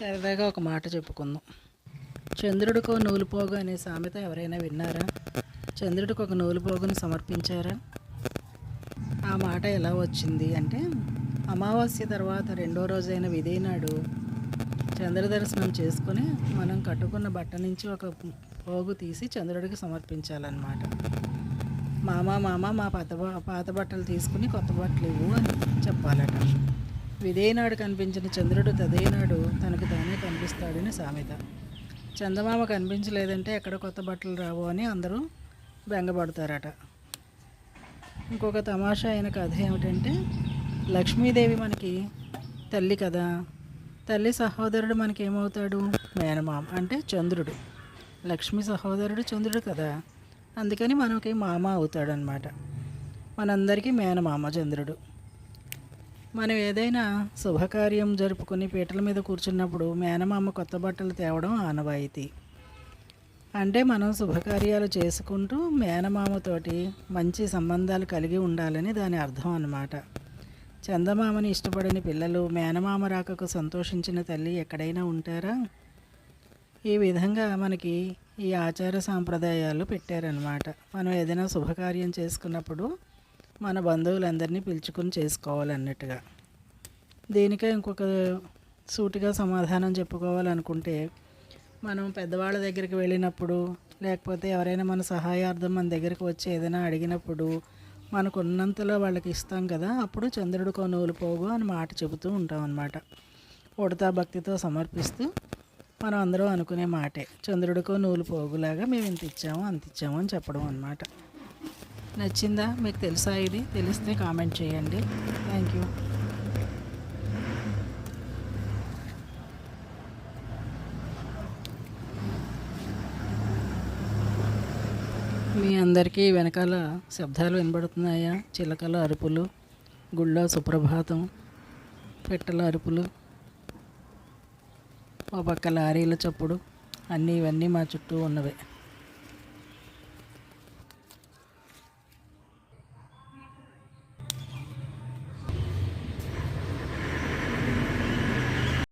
సరదాగా ఒక మాట చెప్పుకుందాం. చంద్రుడికో నూలుపోగు అనే సామెత ఎవరైనా విన్నారా? చంద్రుడికి ఒక నూలుపోగును సమర్పించారా? ఆ మాట ఎలా వచ్చింది అంటే అమావాస్య తర్వాత రెండో రోజైన విదేనాడు నాడు చంద్ర దర్శనం చేసుకుని మనం కట్టుకున్న బట్ట నుంచి ఒక పోగు తీసి చంద్రుడికి సమర్పించాలన్నమాట. మామ మామ మా పాత బ- పాత బట్టలు తీసుకుని కొత్త బట్టలు ఇవ్వు అని చెప్పాలట. విదేనాడు కనిపించిన చంద్రుడు తదేనాడు తనకు తానే కనిపిస్తాడని సామెత. చందమామ కనిపించలేదంటే ఎక్కడ కొత్త బట్టలు రావు అని అందరూ బెంగపడతారట. ఇంకొక తమాషా అయిన కథ ఏమిటంటే లక్ష్మీదేవి మనకి తల్లి కదా తల్లి సహోదరుడు మనకి ఏమవుతాడు మేనమామ అంటే చంద్రుడు. లక్ష్మి సహోదరుడు చంద్రుడు కదా అందుకని మనకి మామ అవుతాడనమాట మనందరికీ మేనమామ చంద్రుడు. మనం ఏదైనా శుభకార్యం జరుపుకుని పీటల మీద కూర్చున్నప్పుడు మేనమామ కొత్త బట్టలు తేవడం ఆనవాయితీ. అంటే మనం శుభకార్యాలు చేసుకుంటూ మేనమామతోటి మంచి సంబంధాలు కలిగి ఉండాలని దాని అర్థం అన్నమాట. చందమామని ఇష్టపడని పిల్లలు మేనమామ రాకకు సంతోషించిన తల్లి ఎక్కడైనా ఉంటారా? ఈ విధంగా మనకి ఈ ఆచార సాంప్రదాయాలు పెట్టారనమాట మనం ఏదైనా శుభకార్యం చేసుకున్నప్పుడు మన బంధువులందరినీ పిలుచుకుని చేసుకోవాలన్నట్టుగా. దీనికే ఇంకొక సూటిగా సమాధానం చెప్పుకోవాలనుకుంటే మనం పెద్దవాళ్ళ దగ్గరికి వెళ్ళినప్పుడు లేకపోతే ఎవరైనా మన సహాయార్థం మన దగ్గరికి వచ్చి ఏదైనా అడిగినప్పుడు మనకు ఉన్నంతలో వాళ్ళకి ఇస్తాం కదా అప్పుడు చంద్రుడు నూలు పోగు అని మాట చెబుతూ ఉంటాం అన్నమాట. ఉడతా భక్తితో సమర్పిస్తూ మనం అందరం అనుకునే మాటే. చంద్రుడికో నూలు పోగులాగా మేము ఇంత ఇచ్చాము అంత ఇచ్చాము అని చెప్పడం అనమాట నచ్చిందా? మీకు తెలుసా ఇది? తెలిస్తే కామెంట్ చేయండి. Thank you. మీ అందరికీ వెనకాల శబ్దాలు వినబడుతున్నాయా? చిలకల అరుపులు గుళ్ళో సుప్రభాతం పెట్టల అరుపులు ఓ పక్క లారీల చప్పుడు అన్నీ ఇవన్నీ మా చుట్టూ ఉన్నవే.